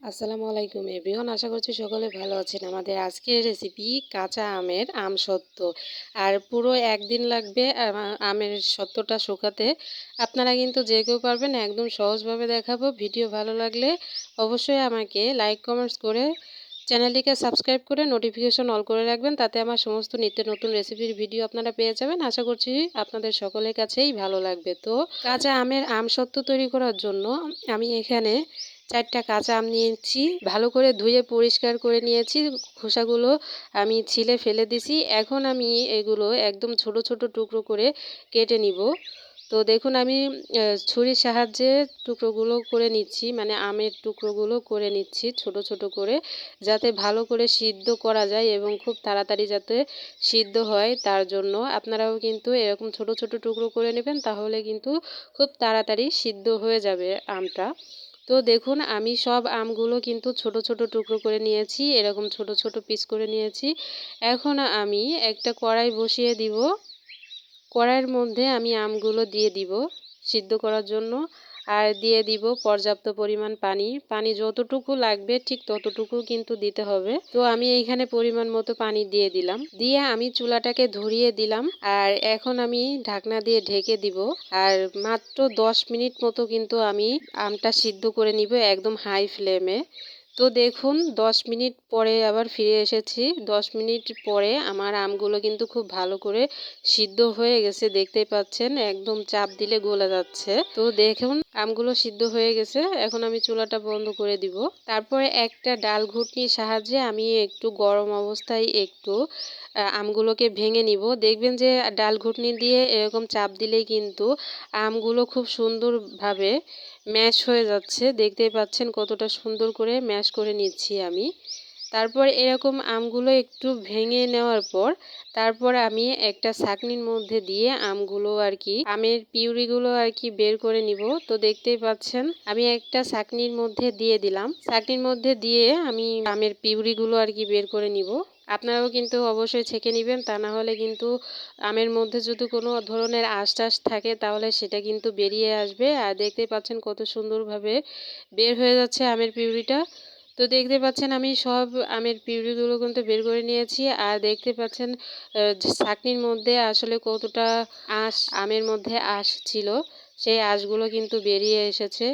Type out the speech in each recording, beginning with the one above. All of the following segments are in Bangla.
আসসালামু আলাইকুম এভরিওয়ান, আশা করছি সকলে ভালো আছেন। আমাদের আজকের রেসিপি কাঁচা আমের আম সত্ত্ব আর পুরো একদিন লাগবে আমের সত্ত্বটা শুকাতে। আপনারা কিন্তু যে কেউ পারবেন একদম সহজভাবে দেখাবো। ভিডিও ভালো লাগলে অবশ্যই আমাকে লাইক কমেন্টস করে চ্যানেলটিকে সাবস্ক্রাইব করে নোটিফিকেশন অল করে রাখবেন। তাতে আমার সমস্ত নিত্য নতুন রেসিপির ভিডিও আপনারা পেয়ে যাবেন। আশা করছি আপনাদের সকলের কাছেই ভালো লাগবে। তো কাঁচা আমের আম সত্ত্ব তৈরি করার জন্য আমি এখানে চারটা কাঁচা আম নিয়েছি, ভালো করে ধুয়ে পরিষ্কার করে নিয়েছি, খোসাগুলো আমি ছিলে ফেলে দিছি। এখন আমি এগুলো একদম ছোট ছোট টুকরো করে কেটে নিব। তো দেখুন আমি ছুরির সাহায্যে টুকরোগুলো করে নিচ্ছি মানে আমের টুকরোগুলো করে নিচ্ছি ছোট ছোট করে, যাতে ভালো করে সিদ্ধ করা যায় এবং খুব তাড়াতাড়ি যাতে সিদ্ধ হয় তার জন্য। আপনারাও কিন্তু এরকম ছোট ছোট টুকরো করে নেবেন, তাহলে কিন্তু খুব তাড়াতাড়ি সিদ্ধ হয়ে যাবে আমটা। তো দেখুন, আমি সব আমগুলো কিন্তু ছোট ছোট টুকরো করে নিয়েছি, এরকম ছোট ছোট পিস করে নিয়েছি। এখন আমি একটা কড়াই বসিয়ে দিব। কড়াইয়ের মধ্যে আমি আমগুলো দিয়ে দিব সিদ্ধ করার জন্য। আর দিয়ে দিব পর্যাপ্ত পরিমাণ পানি। পানি যতটুকু লাগবে ঠিক ততটুকু কিন্তু দিতে হবে। তো আমি এইখানে পরিমাণ মতো পানি দিয়ে দিলাম। দিয়ে আমি চুলাটাকে ধরিয়ে দিলাম আর এখন আমি ঢাকনা দিয়ে ঢেকে দিব। আর মাত্র দশ মিনিট মতো কিন্তু আমি আমটা সিদ্ধ করে নিব একদম হাই ফ্লেমে। তো দেখুন, দশ মিনিট পরে আবার ফিরে এসেছি। দশ মিনিট পরে আমার আমগুলো কিন্তু খুব ভালো করে সিদ্ধ হয়ে গেছে, দেখতেই পাচ্ছেন। একদম চাপ দিলে গলে যাচ্ছে। তো দেখুন আমগুলো সিদ্ধ হয়ে গেছে, এখন আমি চুলাটা বন্ধ করে দিব। তারপরে একটা ডাল ঘুটনির সাহায্যে আমি একটু গরম অবস্থায় একটু আমগুলোকে ভেঙে নিব। দেখবেন যে ডাল ঘুটনি দিয়ে এরকম চাপ দিলেই কিন্তু আমগুলো খুব সুন্দরভাবে ম্যাশ হয়ে যাচ্ছে। দেখতেই পাচ্ছেন কতটা সুন্দর করে ম্যাশ করে নিচ্ছি আমি। তারপর এরকম আমগুলো একটু ভেঙে নেওয়ার পর তারপর আমি একটা ছাকনির মধ্যে দিয়ে আমগুলো আর কি, আমের পিউরিগুলো আর কি বের করে নিব। তো দেখতেই পাচ্ছেন, আমি একটা ছাকনির মধ্যে দিয়ে দিলাম। ছাকনির মধ্যে দিয়ে আমি আমের পিউরিগুলো আর কি বের করে নিব। আপনারাও কিন্তু অবশ্যই ছেঁকে নেবেন, তা না হলে কিন্তু আমের মধ্যে যদি কোনো ধরনের আশ টাশ থাকে তাহলে সেটা কিন্তু বেরিয়ে আসবে। আর দেখতে পাচ্ছেন কত সুন্দরভাবে বের হয়ে যাচ্ছে আমের পিউরিটা। তো দেখতে পাচ্ছেন আমি সব আমের পিউরিগুলো কিন্তু বের করে নিয়েছি আর দেখতে পাচ্ছেন ছাকনির মধ্যে আসলে কতটা আঁশ, আমের মধ্যে আঁশ ছিল, সেই আঁশগুলো কিন্তু বেরিয়ে এসেছে।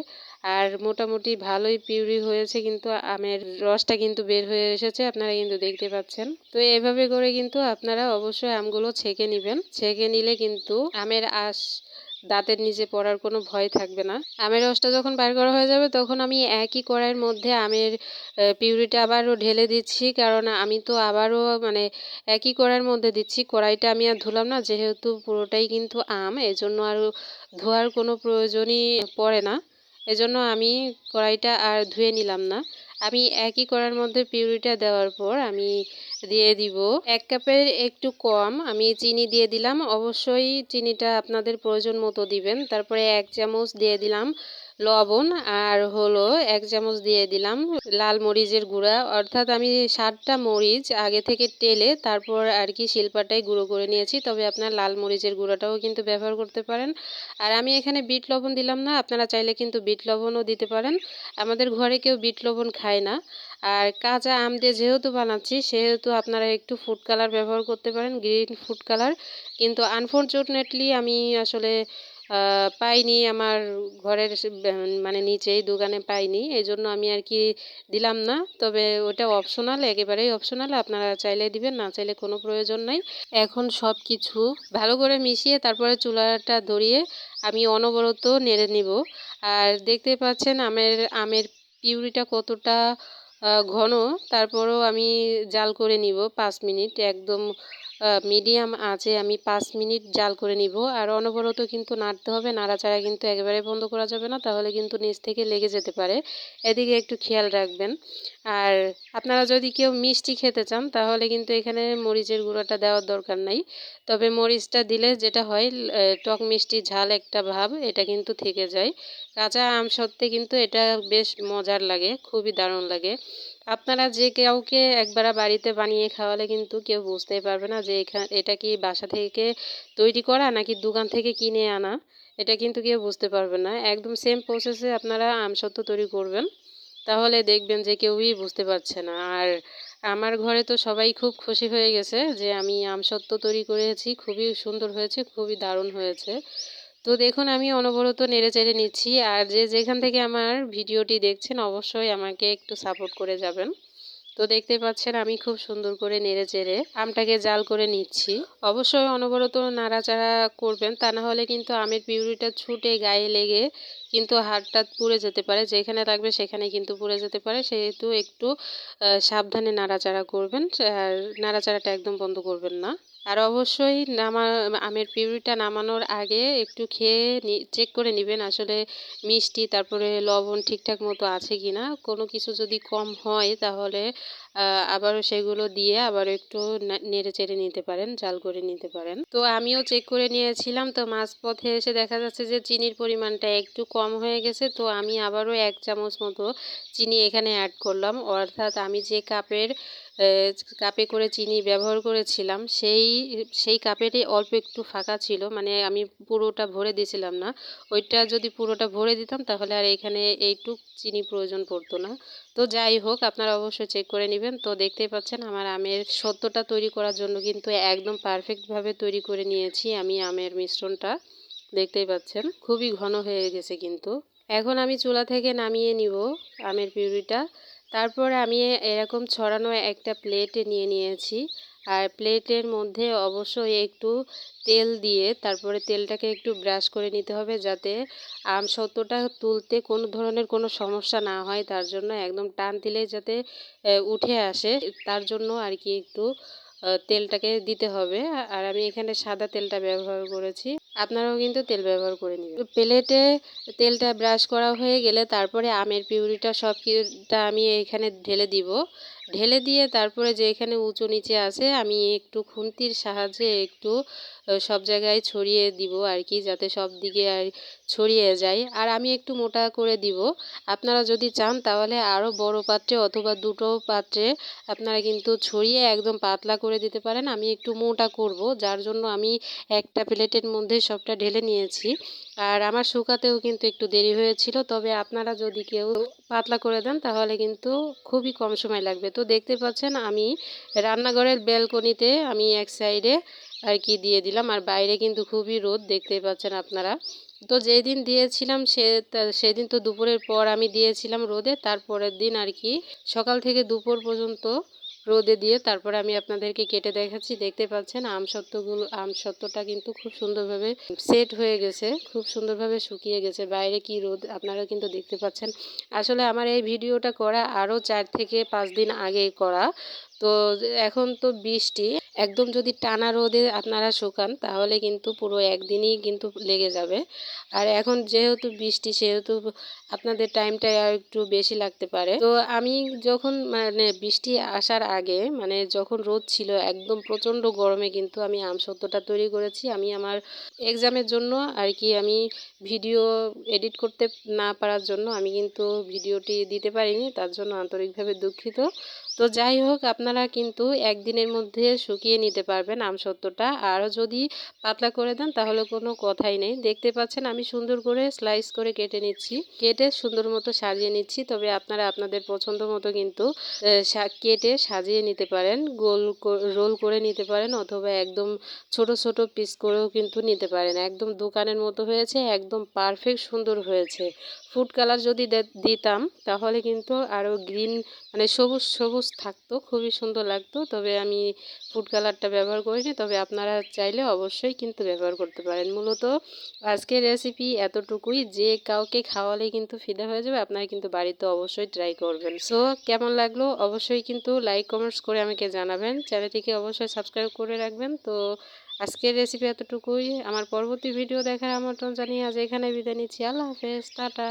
আর মোটামুটি ভালোই পিউরি হয়েছে কিন্তু আমের রসটা কিন্তু বের হয়ে এসেছে, আপনারা কিন্তু দেখতে পাচ্ছেন। তো এভাবে করে কিন্তু আপনারা অবশ্যই আমগুলো ছেঁকে নেবেন। ছেঁকে নিলে কিন্তু আমের আঁশ দাঁতের নিচে পড়ার কোনো ভয় থাকবে না। আমের রসটা যখন বাইর করা হয়ে যাবে, তখন আমি একই কড়াইয়ের মধ্যে আমের পিউরিটা আবারও ঢেলে দিচ্ছি। কারণ আমি তো আবারও মানে একই কড়াইয়ের মধ্যে দিচ্ছি। কড়াইটা আমি আর ধুলাম না, যেহেতু পুরোটাই কিন্তু আম, এজন্য আর ধোয়ার কোনো প্রয়োজনই পড়ে না। এজন্য আমি কড়াইটা আর ধুয়ে নিলাম না। আমি একই করার মধ্যে পিউরিটা দেওয়ার পর আমি দিয়ে দিব এক কাপের একটু কম। আমি চিনি দিয়ে দিলাম। অবশ্যই চিনিটা আপনাদের প্রয়োজন মতো দিবেন। তারপরে এক চামচ দিয়ে দিলাম লবণ আর হলো এক চামচ দিয়ে দিলাম লাল মরিচের গুঁড়া। অর্থাৎ আমি সাতটা মরিচ আগে থেকে টেলে তারপর আর কি শিল্পাটাই গুঁড়ো করে নিয়েছি। তবে আপনার লাল মরিচের গুঁড়াটাও কিন্তু ব্যবহার করতে পারেন। আর আমি এখানে বিট লবণ দিলাম না, আপনারা চাইলে কিন্তু বিট লবণও দিতে পারেন। আমাদের ঘরে কেউ বিট লবণ খায় না। আর কাঁচা আম দিয়ে যেহেতু বানাচ্ছি, সেহেতু আপনারা একটু ফুড কালার ব্যবহার করতে পারেন গ্রিন ফুড কালার কিন্তু আনফর্চুনেটলি আমি আসলে পাইনি আমার ঘরের মানে নিচেই দোকানে পাইনি এই জন্য আমি আর কি দিলাম না। তবে ওটা অপশনাল একেবারেই অপশনাল আপনারা চাইলে দিবেন, না চাইলে কোনো প্রয়োজন নাই। এখন সব কিছু ভালো করে মিশিয়ে তারপরে চুলাটা ধরিয়ে আমি অনবরত নেড়ে নিব। আর দেখতে পাচ্ছেন আমের আমের পিউরিটা কতটা ঘন, তারপরও আমি জাল করে নিব পাঁচ মিনিট, একদম মিডিয়াম আঁচে আমি পাঁচ মিনিট জাল করে নিব। আর অনবরত কিন্তু নাড়তে হবে, নাড়াচাড়া কিন্তু একেবারে বন্ধ করা যাবে না, তাহলে কিন্তু নিচ থেকে লেগে যেতে পারে। এদিকে একটু খেয়াল রাখবেন। আর আপনারা যদি কেউ মিষ্টি খেতে চান, তাহলে কিন্তু এখানে মরিচের গুঁড়োটা দেওয়ার দরকার নাই। তবে মরিচটা দিলে যেটা হয় টক মিষ্টি ঝাল একটা ভাব, এটা কিন্তু থেকে যায়। কাঁচা আম সত্ত্বে কিন্তু এটা বেশ মজার লাগে, খুবই দারুণ লাগে। আপনারা যে কাউকে একবার বাড়িতে বানিয়ে খাওয়ালে কিন্তু কেউ বুঝতেই পারবে না যে এখানে এটা কি বাসা থেকে তৈরি করা নাকি দোকান থেকে কিনে আনা, এটা কিন্তু কেউ বুঝতে পারবে না। একদম সেম প্রসেসে আপনারা আমসত্ত্ব তৈরি করবেন, তাহলে দেখবেন যে কেউই বুঝতে পারছে না। আর আমার ঘরে তো সবাই খুব খুশি হয়ে গেছে যে আমি আম আমসত্ত্ব তৈরি করেছি, খুবই সুন্দর হয়েছে, খুবই দারুণ হয়েছে। তো দেখুন, আমি অনবরত নেড়ে চেড়ে নিচ্ছি। আর যে যেখান থেকে আমার ভিডিওটি দেখছেন, অবশ্যই আমাকে একটু সাপোর্ট করে যাবেন। তো দেখতে পাচ্ছেন, আমি খুব সুন্দর করে নেড়ে চেড়ে আমটাকে জাল করে নিচ্ছি। অবশ্যই অনবরত নাড়াচাড়া করবেন, তা না হলে কিন্তু আমের পিউরিটা ছুটে গায়ে লেগে কিন্তু হাড়টা পুড়ে যেতে পারে। যেখানে লাগবে সেখানে কিন্তু পুড়ে যেতে পারে। সেহেতু একটু সাবধানে নাড়াচাড়া করবেন। আর নাড়াচাড়াটা একদম বন্ধ করবেন না। আর অবশ্যই নামা, আমের পিউরিটা নামানোর আগে একটু খেয়ে চেক করে নেবেন আসলে মিষ্টি, তারপরে লবণ ঠিকঠাক মতো আছে কি না কোনো কিছু যদি কম হয় তাহলে আবারও সেগুলো দিয়ে আবার একটু নেড়ে চেড়ে নিতে পারেন, জাল করে নিতে পারেন। তো আমিও চেক করে নিয়েছিলাম, তো মাছ পথে এসে দেখা যাচ্ছে যে চিনির পরিমাণটা একটু কম হয়ে গেছে, তো আমি আবারও এক চামচ মতো চিনি এখানে অ্যাড করলাম। অর্থাৎ আমি যে কাপের কাপে করে চিনি ব্যবহার করেছিলাম। সেই সেই কাপেরই অল্প একটু ফাঁকা ছিল মানে আমি পুরোটা ভরে দিয়েছিলাম না। ওইটা যদি পুরোটা ভরে দিতাম, তাহলে আর এখানে এইটুক চিনি প্রয়োজন পড়তো না। তো যাই হোক, আপনারা অবশ্যই চেক করে নেবেন। তো দেখতেই পাচ্ছেন, আমার আমের সত্যটা তৈরি করার জন্য কিন্তু একদম পারফেক্টভাবে তৈরি করে নিয়েছি আমি আমের মিশ্রণটা। দেখতেই পাচ্ছেন, খুবই ঘন হয়ে গেছে কিন্তু। এখন আমি চুলা থেকে নামিয়ে নিব আমের পিউরিটা। তারপর আমি এরকম ছড়ানো একটা প্লেটে নিয়ে নিয়েছি। আর প্লেটের মধ্যে অবশ্যই একটু তেল দিয়ে তারপরে তেলটাকে একটু ব্রাশ করে নিতে হবে যাতে আম সত্যটা তুলতে কোনো ধরনের কোনো সমস্যা না হয়। তার জন্য একদম টান দিলে যাতে উঠে আসে। তার জন্য আর কি একটু তেলটাকে দিতে হবে। আর আমি এখানে সাদা তেলটা ব্যবহার করেছি। আপনারাও কিন্তু তেল ব্যবহার করে নেবেন। প্লেটে তেলটা ব্রাশ করা হয়ে গেলে তারপরে আমের পিউরিটা সব কিছুটা আমি এখানে ঢেলে দিব। ঢেলে দিয়ে তারপরে যে এখানে উঁচু নিচে আছে, আমি একটু খুন্তির সাহায্যে একটু সব জায়গায় ছড়িয়ে দিব আর কি, যাতে সব দিকে আর ছড়িয়ে যায়। আর আমি একটু মোটা করে দিব। আপনারা যদি চান তাহলে আরও বড় পাত্রে অথবা দুটো পাত্রে আপনারা কিন্তু ছড়িয়ে একদম পাতলা করে দিতে পারেন। আমি একটু মোটা করব, যার জন্য আমি একটা প্লেটের মধ্যে সবটা ঢেলে নিয়েছি। আর আমার শুকাতেও কিন্তু একটু দেরি হয়েছিল, তবে আপনারা যদি কেউ পাতলা করে দেন, তাহলে কিন্তু খুবই কম সময় লাগবে। তো দেখতে পাচ্ছেন আমি রান্নাঘরের ব্যালকনিতে আমি এক সাইডে আর কি দিয়ে দিলাম, আর বাইরে কিন্তু খুবই রোদ, দেখতে পাচ্ছেন আপনারা। তো যেই দিন দিয়েছিলাম সে সেদিন তো দুপুরের পর আমি দিয়েছিলাম রোদে, তারপরের দিন আর কি সকাল থেকে দুপুর পর্যন্ত রোদে দিয়ে তারপরে আমি আপনাদেরকে কেটে দেখাচ্ছি। দেখতে পাচ্ছেন, আম সত্ত্বগুলো আম সত্ত্বটা কিন্তু খুব সুন্দরভাবে সেট হয়ে গেছে, খুব সুন্দরভাবে শুকিয়ে গেছে। বাইরে কি রোদ, আপনারা কিন্তু দেখতে পাচ্ছেন। আসলে আমার এই ভিডিওটা করা আরও চার থেকে পাঁচ দিন আগে করা। তো এখন তো বৃষ্টি। একদম যদি টানা রোদে আপনারা শুকান, তাহলে কিন্তু পুরো একদিনই কিন্তু লেগে যাবে। আর এখন যেহেতু বৃষ্টি, সেহেতু আপনাদের টাইমটা আর একটু বেশি লাগতে পারে। তো আমি যখন মানে বৃষ্টি আসার আগে মানে যখন রোদ ছিল, একদম প্রচণ্ড গরমে কিন্তু আমি আমসত্ত্বটা তৈরি করেছি। আমি আমার এক্সামের জন্য আর কি, আমি ভিডিও এডিট করতে না পারার জন্য আমি কিন্তু ভিডিওটি দিতে পারিনি। তার জন্য আন্তরিকভাবে দুঃখিত। তো যাই হোক, আপনারা কিন্তু একদিনের মধ্যে শুকিয়ে নিতে পারবেন আমসত্ত্বটা আরও যদি পাতলা করে দেন, তাহলে কোনো কথাই নেই। দেখতে পাচ্ছেন, আমি সুন্দর করে স্লাইস করে কেটে নিচ্ছি। কেটে সুন্দর মতো সাজিয়ে নিচ্ছি। তবে আপনারা আপনাদের পছন্দ মতো কিন্তু কেটে সাজিয়ে নিতে পারেন। গোল রোল করে নিতে পারেন অথবা একদম ছোট ছোট পিস করেও কিন্তু নিতে পারেন। একদম দোকানের মতো হয়েছে, একদম পারফেক্ট সুন্দর হয়েছে। ফুড কালার যদি দিতাম, তাহলে কিন্তু আরও গ্রিন মানে সবুজ সবুজ থাকতো, খুবই সুন্দর লাগতো। তবে আমি ফুড কালারটা ব্যবহার করিনি, তবে আপনারা চাইলে অবশ্যই কিন্তু ব্যবহার করতে পারেন। মূলত আজকের রেসিপি এতটুকুই, যে কাউকে খাওয়ালে কিন্তু ফিদা হয়ে যাবে, আপনারা কিন্তু বাড়িতে অবশ্যই ট্রাই করবেন। সো কেমন লাগল? অবশ্যই কিন্তু লাইক কমেন্টস করে আমাকে জানাবেন। চ্যানেলটিকে অবশ্যই সাবস্ক্রাইব করে রাখবেন। তো আজকের রেসিপি এতটুকুই। আমার পরবর্তী ভিডিও দেখার আমন্ত্রণ জানিয়ে আজ এখানে বিদায় নিচ্ছি। আল্লাহ হাফেজ, টাটা।